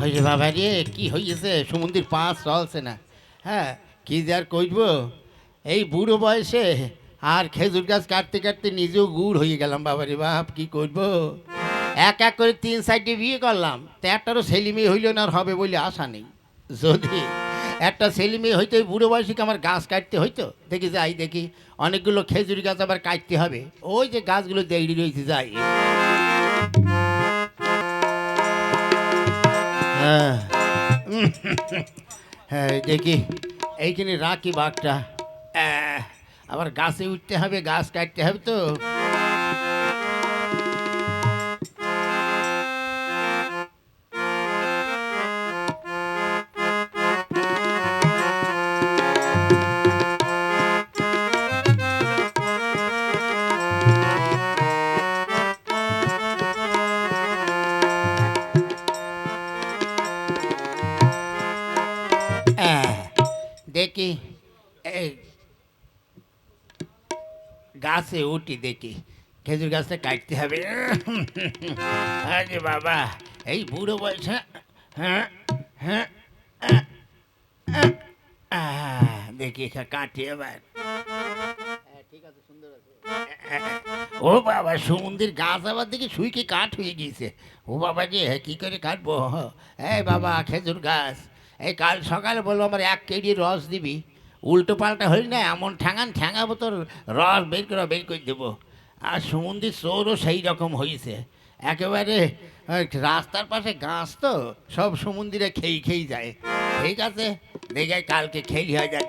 হয়েছে বাবা রে, কি হয়েছে? সমুদ্রের পাঁচ চলছে না। হ্যাঁ কি যে আর করব? এই বুড়ো বয়সে আর খেজুর গাছ কাটতে কাটতে নিজেও গুড় হয়ে গেলাম বাবা রে বাপ, কি করব? এক এক করে তিন সাইডে বিয়ে করলাম। তো একটারও ছেলে মেয়ে হইল না আর হবে বলে আশা নেই। যদি একটা ছেলে মেয়ে হইতো বুড়ো বয়সে আমার গাছ কাটতে হইতো? দেখি যাই দেখি, অনেকগুলো খেজুর গাছ আবার কাটতে হবে। ওই যে গাছগুলো দেড়ি রয়েছে, যাই। হ্যাঁ। হ্যাঁ দেখি। এইখানে রাখি বাঘটা। আবার গাছে উঠতে হবে গাছ কাটতে হবে তো। গাছে উঠি দেখি। খেজুর গাছটা কাটতে হবে। আরে বাবা এই বুড়ো বয়সে হ্যাঁ হ্যাঁ দেখি কাটি এবার ঠিক আছে সুন্দর আছে। ও বাবা সমুদ্রের গাছ আবার দেখি সুইকে কাঠ হয়ে গিয়েছে। ও বাবা যে কি করে কাটবো? এই বাবা খেজুর গাছ। এই কাল সকালে বলব আমার এক কেজি রস দিবি। উল্টো পাল্টা হইল না, এমন ঠ্যাঙান ঠ্যাঙাবো তোর রস বের করে বের করে দেবো। আর সমুদ্রের চোরও সেই রকম হয়েছে একেবারে রাস্তার পাশে গাছ তো, সব সমুদ্রে খেই খেই যায়। ঠিক আছে, দেখে কালকে খেলি হয়ে যাক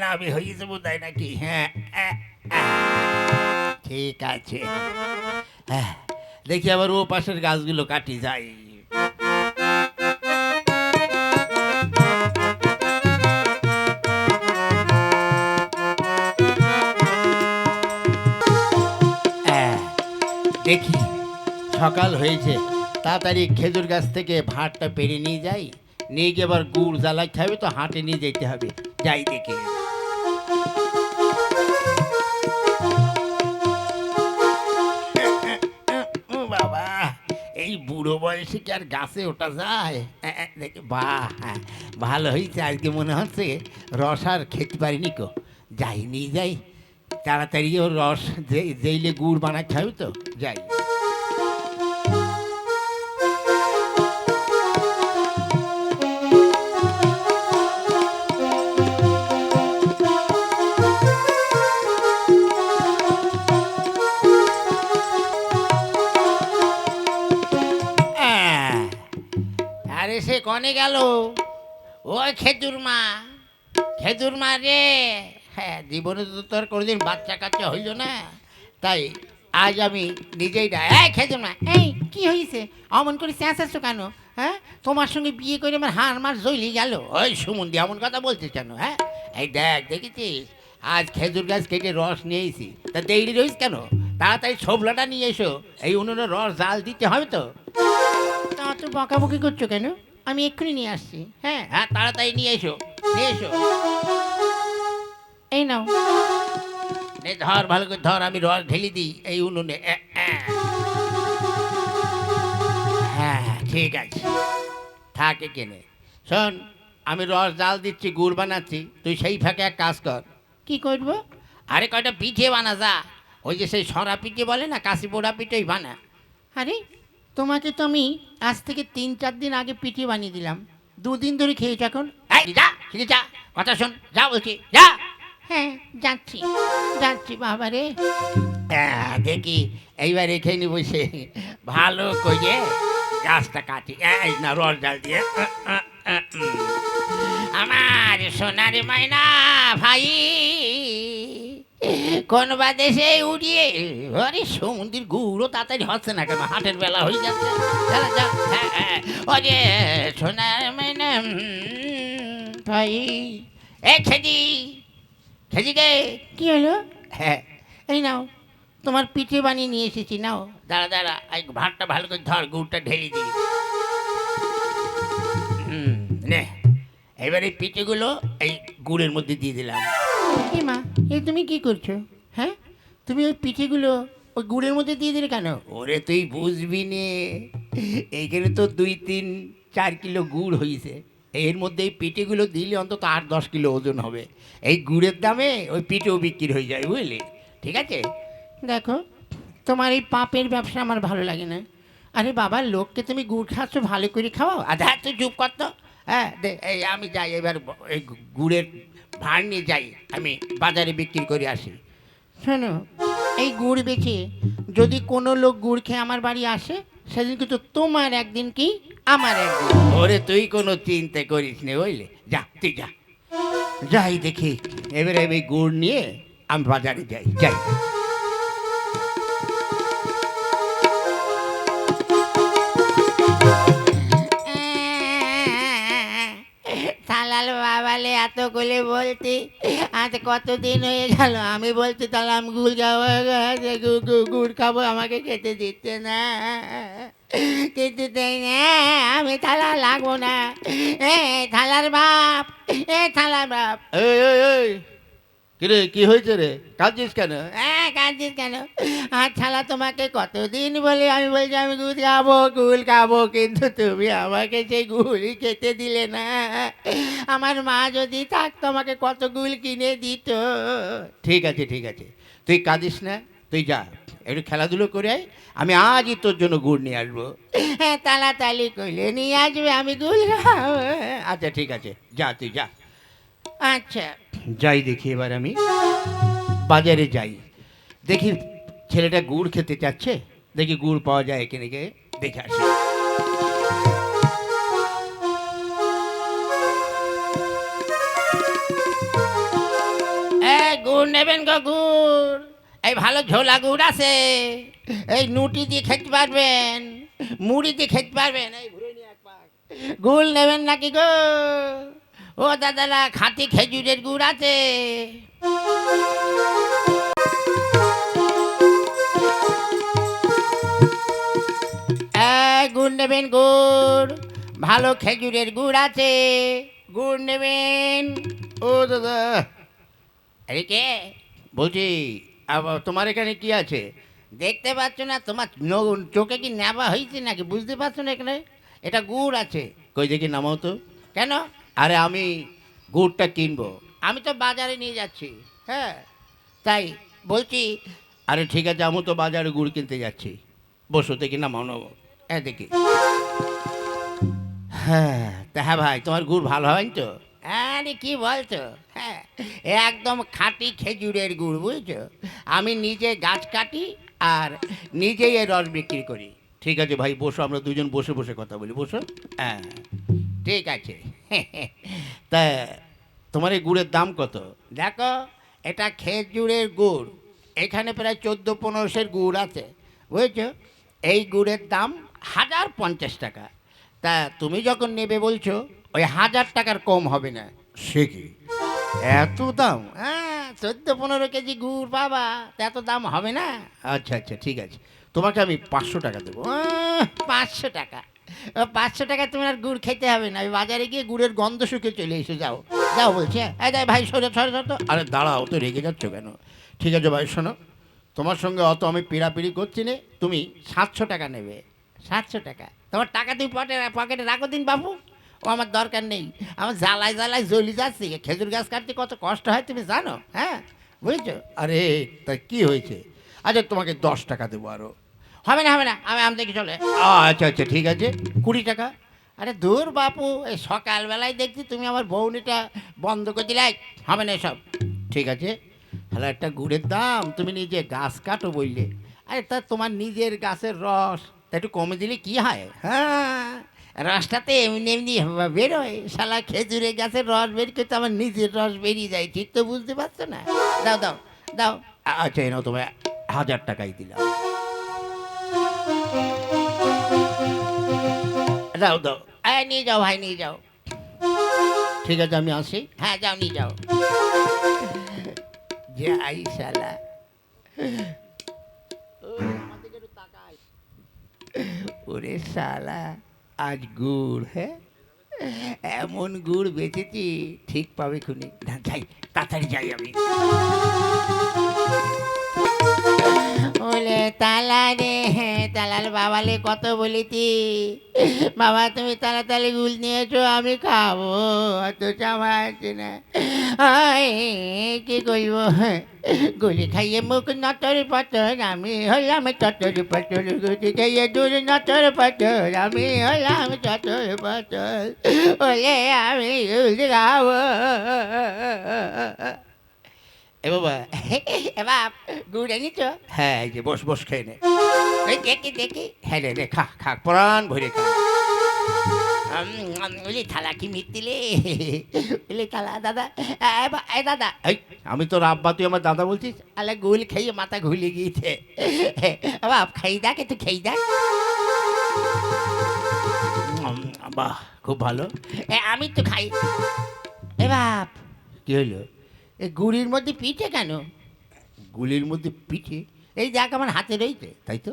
না আমি হয়েছে বোধ হয় নাকি? হ্যাঁ। ঠিক আছে। হ্যাঁ দেখি আবার ও পাশের গাছগুলো কাটি যাই দেখি সকাল হয়েছে। তাড়াতাড়ি খেজুর গাছ থেকে ভাতটা পেরে নিয়ে যাই। নিয়ে গিয়ে আবার গুড় জ্বালাইতে হবে তো হাঁটে নিয়ে যেতে হবে। যাই দেখি। বাবা এই বুড়ো বয়সে কি আর গাছে ওঠা যায়? দেখি বাহ হ্যাঁ, ভালো হয়েছে আজকে মনে হচ্ছে রস আর খেতে পারিনি কো যাই নিয়ে যাই। তাড়াতাড়ি ওর রস জেইলে গুড় বানাতে হবে তো, যাই। আরে সে কনে গেল? ও খেজুর মা খেজুর মা রে। হ্যাঁ জীবনে তো তোর কোনোদিন বাচ্চা কাচ্চা হইল না। তাই আজ আমি নিজেই না এই খেজুর মা এই কি হয়েছে অমন করে চেঁচাচ্ছ কেন? হ্যাঁ? তোমার সঙ্গে বিয়ে করে আমার হাড় মাস জ্বলি গেল। ওই সুমন্দি এমন কথা বলছিস কেন হ্যাঁ? এই দেখ দেখেছিস? আজ খেজুর গাছ কেটে রস নিয়ে এসি তা দেরি রইস কেন? তাড়াতাড়ি ছোবলাটা নিয়ে এসো। এই উনুনে রস জাল দিতে হবে তো। তা অত বকাবকি করছ কেন? আমি এক্ষুনি নিয়ে আসছি। হ্যাঁ? হ্যাঁ তাড়াতাড়ি নিয়ে এসো। নিয়ে এসো। এই নাও। নে ধর ভালো করে ধর আমি রস ঢেলে দিই। এই উনুনে এ। হ্যাঁ ঠিক আছে। থাকে কেনে শোন আমি রস জাল দিচ্ছি গুড় বানাচ্ছি। তুই সেই ফাঁকে এক কাজ কর। কি করব? আরে কয়টা পিঠে বানা যা। ওই যে সেই সরা পিঠে বলে না কাশি পোড়া পিঠেই বানা। আরে তোমাকে তো আমি আজ থেকে তিন চার দিন আগে পিঠে বানিয়ে দিলাম। দুদিন ধরে খেয়েছ এখন? এই যা ঠিক যা কথা শোন যা বলছি যা। হ্যাঁ যাচ্ছি। যাচ্ছি বাবা রে হ্যাঁ, দেখি এইবার এখানে বসে ভালো করে গাছটা কাটি। না রস ডাল দিয়ে। আমার সোনারে মাইনা ভাই কোন বা দেশে উড়িয়ে আরে সমুদ্রের গুঁড়ো তাড়াতাড়ি হচ্ছে না কেন? হাটের বেলা হয়ে যাচ্ছে। চলো হ্যাঁ হ্যাঁ। ওরে সোনার মাইনা ভাই এ খেদি গে কি হলো? হ্যাঁ এই নাও তোমার পিঠে বানিয়ে নিয়ে এসেছি নাও দাঁড়া দাঁড়া এই ভাতটা ভালো করে ধর গুড়টা ঢেলে দিই। হুম নে এবার এই পিঠেগুলো এই গুড়ের মধ্যে দিয়ে দিলাম। এই মা এই তুমি কি করছ? হ্যাঁ? তুমি ওই পিঠেগুলো ওই গুড়ের মধ্যে দিয়ে দিলে কেন? ওরে তুই বুঝবি নে এইখানে তো দুই তিন চার কিলো গুড় হয়েছে এর মধ্যে এই পিঠেগুলো দিলে অন্তত আট দশ কিলো ওজন হবে। এই গুড়ের দামে ওই পিঠেও বিক্রি হয়ে যায়, বুঝলি? ঠিক আছে? দেখো, তোমার এই পাপের ব্যবসা আমার ভালো লাগে না। আরে বাবা, লোককে তুমি গুড় খাচ্ছ, ভালো করে খাওয়াও। আর হ্যাঁ তুই চুপ কর তো। হ্যাঁ এই আমি যাই, এবার এই গুড়ের ভাড় নিয়ে যাই, আমি বাজারে বিক্রি করে আসি। শোনো, এই গুড় বেচে যদি কোনো লোক গুড় খেয়ে আমার বাড়ি আসে সেদিন কিন্তু তোমার একদিন কি আমার একদিন? ওরে তুই কোনো চিন্তা করিস নে বুঝলে যা, তুই যা। যাই দেখি, এবারে আমি গুড় নিয়ে আমি বাজারে যাই যাই। এত করে বলতি আজ কতদিন হয়ে গেল? আমি বলছি তাহলে আমি গুড় খাব গুড় খাব আমাকে খেতে দিচ্ছে না। কিন্তু তাই না আমি থালা লাগবো না। এ থালার বাপ এ থালার বাপ। এই কিরে কি হয়েছে রে? কাঁদছিস কেন? হ্যাঁ কাঁদছিস কেন? আর ছালা তোমাকে কতদিন বলে আমি বলছি আমি গুড় খাব গুল খাব কিন্তু তুমি আমাকে সেই গুলই খেতে দিলে না। আমার মা যদি থাকতো আমাকে কত গুল কিনে দিত। ঠিক আছে ঠিক আছে। তুই কাঁদিস না তুই যা একটু খেলাধুলো করে আয় আমি আজই তোর জন্য গুড় নিয়ে আসব। হ্যাঁ তাড়াতাড়ি করলে নিয়ে আসবে আমি গুল খাব। আচ্ছা ঠিক আছে যা তুই যা। আচ্ছা। যাই দেখি এবার আমি। বাজারে যাই। দেখি ছেলেটা গুড় খেতে চাচ্ছে? দেখি গুড় পাওয়া যায় এখানে গিয়ে দেখে আসি। গুড় নেবেন গো গুড়। এই ভালো ঝোলা গুড় আছে। এই নুটি দিয়ে খেতে পারবেন। মুড়ি দিয়ে খেতে পারবেন। এই। গুড় নেবেন নাকি গো? ও দাদারা, খাঁটি খেজুরের গুড় আছে। গুড় নেবেন গুড়। ভালো খেজুরের গুড় আছে গুড় নেবেন। ও দাদা। আরে কে বলছি তোমার এখানে কি আছে? দেখতে পাচ্ছ না তোমার চোখে কি নেওয়া হয়েছে নাকি? বুঝতে পারছ না এখানে? এটা গুড় আছে। কই দেখি নামাও তো। কেন? আরে আমি গুড়টা কিনবো। আমি তো বাজারে নিয়ে যাচ্ছি হ্যাঁ। তাই বলছি আরে ঠিক আছে আমি তো বাজারে গুড় কিনতে যাচ্ছি। বসো দেখি নামাও নেব হ্যাঁ দেখি হ্যাঁ তা হ্যাঁ ভাই, তোমার গুড় ভালো হয় তো? আরে কি বলছো? হ্যাঁ একদম খাঁটি খেজুরের গুড়, বুঝছ? আমি নিজে গাছ কাটি আর নিজেই এর রস বিক্রি করি। ঠিক আছে ভাই, বসো, আমরা দুজন বসে বসে কথা বলি, বসো। হ্যাঁ ঠিক আছে। তা তোমার এই গুড়ের দাম কত? দেখো, এটা খেজুরের গুড়। এখানে প্রায় চোদ্দ পনেরোশের গুড় আছে, বুঝেছ? এই গুড়ের দাম হাজার পঞ্চাশ টাকা। তা তুমি যখন নেবে বলছো ওই হাজার টাকার কম হবে না। সে কি? এত দাম? হ্যাঁ চোদ্দ পনেরো কেজি গুড় বাবা এত দাম হবে না? আচ্ছা আচ্ছা ঠিক আছে। তোমাকে আমি পাঁচশো টাকা দেবো। পাঁচশো টাকা। পাঁচশো টাকা তোমার আর গুড় খেতে হবে না। ওই বাজারে গিয়ে গুড়ের গন্ধ শুকে চলে এসে যাও। যাও বলছে এই যাই ভাই সরে সরে সরে তো। আরে দাঁড়াও তো রেগে যাচ্ছ কেন? ঠিক আছে ভাই শোনো। তোমার সঙ্গে অত আমি পিড়াপিড়ি করছি না। তুমি সাতশো টাকা নেবে। সাতশো টাকা। তোমার টাকা তুমি পটে পকেটে রাখো দিন বাবু। ও আমার দরকার নেই। আমার জ্বালায় জ্বালায় জ্বলি যাচ্ছে। খেজুর গাছ কাটতে কত কষ্ট হয় তুমি জানো হ্যাঁ? বুঝেছ? আরে তা কি হয়েছে? আচ্ছা তোমাকে দশ টাকা দেবো আরও হবে না হবে না আমি আম দেখি চলে আচ্ছা আচ্ছা ঠিক আছে। কুড়ি টাকা। আরে দূর বাপু এই সকালবেলায় দেখছি তুমি আমার বৌনিটা বন্ধ করে দিলে। হবে না এসব। ঠিক আছে। হ্যালো একটা গুড়ের দাম। তুমি নিজে গাছ কাটো বললে। আরে তা তোমার নিজের গাছের রস। তা একটু কমে দিলে কি হয়? হ্যাঁ রসটাতে এমনি এমনি বেরোয়। শালা খেজুরে গাছের রস বের করতে আমার নিজের রস বেরিয়ে যায় ঠিক তো বুঝতে পারছ না? দাও দাও দাও। আচ্ছা এনাও তোমায় হাজার টাকাই দিলাম। দাও দাও। নিয়ে যাও ভাই নিয়ে যাও। ঠিক আছে আমি আসি। হ্যাঁ যাও নিয়ে যাও। যাই শালা। ওরে শালা, আজ গুড় হ্যাঁ? এমন গুড় বেঁচেছি, ঠিক পাবে খুনি। যাই, তাড়াতাড়ি যাই আমি। ওলে তালা রে, তালার বাবালে কত বলিতি বাবা, তুমি তাড়াতাড়ি গুল নিয়েছো আমি খাব। অত চামা আছে না। কি করব? গুলি খাইয়ে মুখ নটর পটর আমি হলাম চটর পটর গুলি খাইয়ে দূর নটর পটর আমি হলাম চটর পটর ওলে আমি গুল খাব। এ বাবা। এ বাপ গুড় এনেছ? হ্যাঁ এই যে বস বস খেয়ে নে। এই দেখি দেখি। হ্যাঁ রে রে খা খা প্রাণ ভরে খা। উম, থালা কি মিত্তিলে ওলি থালা দাদা। এ দাদা। আমি তোর আব্বা তুই আমার দাদা বলছিস? আলে গুল খেয়ে মাথা ঘুলে গিয়েছে। বাপ খাই দেখ একটু খেয়ে দেখ। বাহ খুব ভালো। এ, আমি তো খাই। এ বাপ। কি হলো এই গুড়ির মধ্যে পিঠে কেন? গুলির মধ্যে পিঠে? এই দেখ আমার হাতে রয়েছে তাই তো?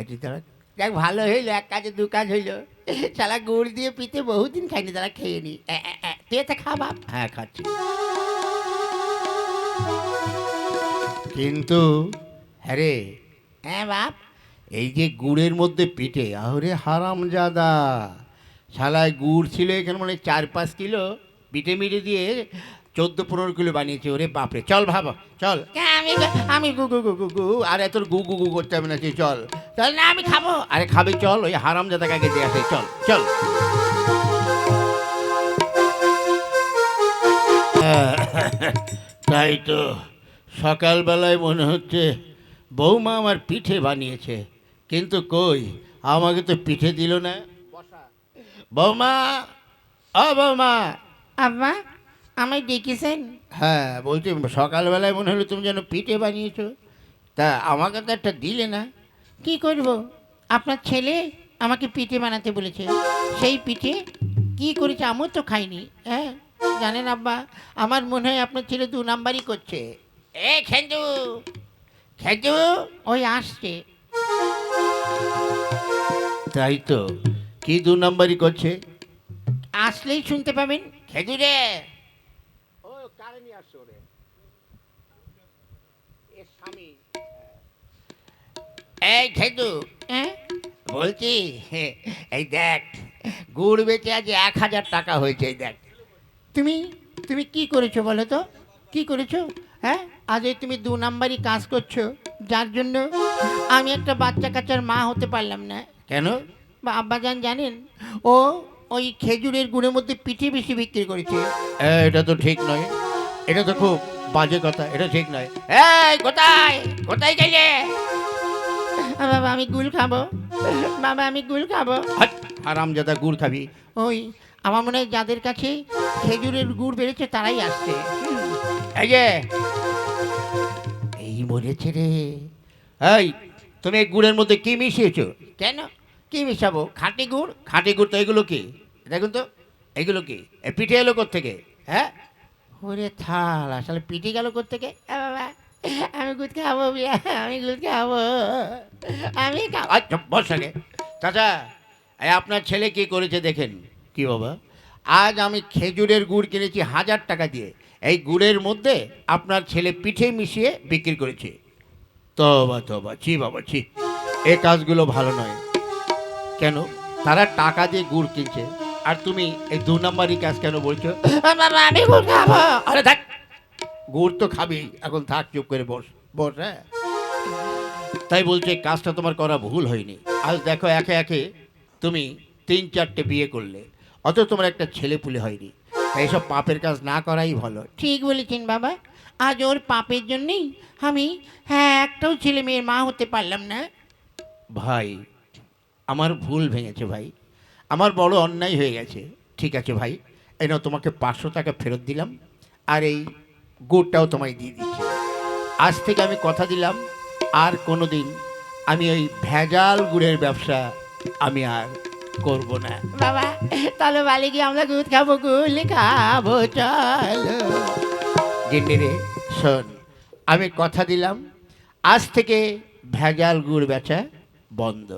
এটি তারা দেখ ভালো হইল এক কাজে দু কাজ হইল। সালা গুড় দিয়ে পিঠে বহুদিন খাইনি তারা খেয়ে নি। তুই এটা খা বাপ। হ্যাঁ খাচ্ছি। কিন্তু হ্যাঁ রে। হ্যাঁ বাপ। এই যে গুড়ের মধ্যে পিঠে আহরে হারাম জাদা শালায় গুড় ছিল এখানে মানে চার পাঁচ কিলো পিঠে মিটে দিয়ে চোদ্দ পনেরো কিলো বানিয়েছে ওরে বাপরে। চল ভাবো চল। আমি আমি গু গু গু গু গু আর এত গু গু গু করতে হবে না তুই চল। চল না আমি খাব। আরে খাবি চল ওই হারাম জাদা কাকে দিয়ে আসে চল চল। তাই তো সকালবেলায় মনে হচ্ছে বৌমা আমার পিঠে বানিয়েছে। কিন্তু কই আমাকে তো পিঠে দিল না। বৌমা ও বৌমা। আব্বা আমায় ডেকেছেন? হ্যাঁ বলছি সকালবেলায় মনে হলো তুমি যেন পিঠে বানিয়েছো। তা আমাকে তো একটা দিলে না। কি করব? আপনার ছেলে আমাকে পিঠে বানাতে বলেছে। সেই পিঠে কি করেছে আমিও তো খাইনি। হ্যাঁ জানেন আব্বা আমার মনে হয় আপনার ছেলে দু নাম্বারই করছে। এ খেজু খেজু ওই আসছে। তাই তো কি দু নাম্বারই করছে? আসলেই শুনতে পাবেন। খেজুরে স্বামী এই খেজু হ্যাঁ বলছি এই দেখ গুড় বেচে আজ এক হাজার টাকা হয়েছে এই দেখ। তুমি তুমি কি করেছ বলো তো? কি করেছ? হ্যাঁ? আজ এই তুমি দু নাম্বারই কাজ করছ যার জন্য আমি একটা বাচ্চা কাচ্চার মা হতে পারলাম না। কেন? বা আব্বাজান জানেন ও ওই খেজুরের গুড়ের মধ্যে পিঠে বেশি বিক্রি করেছে। এটা তো ঠিক নয়। এটা তো খুব বাজে কথা এটা ঠিক নয়। এই কোথায়? কোথায় গেলে? বাবা আমি গুল খাব। বাবা আমি গুল খাব। আরামজাদা গুড় খাবি। ওই আমার মনে হয় যাদের কাছে খেজুরের গুড় বেড়েছে তারাই আসছে। এই যে। এই মরেছে রে। এই তুমি এই গুড়ের মধ্যে কি মিশিয়েছো? কেন? কি মিশাবো? খাঁটি গুড়? খাঁটি গুড় তো এগুলো কি? দেখুন তো এগুলো কি? এ পিঠে এলো থেকে হ্যাঁ? ওরে থাল আসলে পিঠে গেল থেকে বাবা আমি গুড় খাব বিয়া আমি গুড় খাব। আমি খাব আচ্ছা বস চাচা এই আপনার ছেলে কি করেছে দেখেন? কি বাবা? আজ আমি খেজুরের গুড় কিনেছি হাজার টাকা দিয়ে। এই গুড়ের মধ্যে আপনার ছেলে পিঠে মিশিয়ে বিক্রি করেছে। তবা তবা ছি বাবা ছি। এ কাজগুলো ভালো নয়। কেন? তারা টাকা দিয়ে গুড় কিনছে। আর তুমি এই দু নম্বরই কাজ কেন বলছো? বাবা আমি গুড় খাব। আরে থাক গুড় তো খাবি এখন থাক চুপ করে বস বস হ্যাঁ? তাই বলছে কাজটা তোমার করা ভুল হয়নি। আজ দেখো একে একে তুমি তিন চারটে বিয়ে করলে অত তোমার একটা ছেলে পুলে হয়নি এইসব পাপের কাজ না করাই ভালো। ঠিক বলেছেন বাবা। আজ ওর পাপের জন্যেই আমি হ্যাঁ একটাও ছেলে মেয়ের মা হতে পারলাম না। ভাই আমার ভুল ভেঙেছে ভাই। আমার বড় অন্যায় হয়ে গেছে। ঠিক আছে ভাই এই নাও তোমাকে পাঁচশো টাকা ফেরত দিলাম আর এই গুড়টাও তোমায় দিয়ে দিচ্ছি। আজ থেকে আমি কথা দিলাম আর কোনো দিন আমি ওই ভেজাল গুড়ের ব্যবসা আমি আর করব না। বাবা তাহলে বালি গিয়ে আমরা গুড় খাব গুলি খাব চলো। জিন্নি রে শোন আমি কথা দিলাম আজ থেকে ভেজাল গুড় বেচা বন্ধ।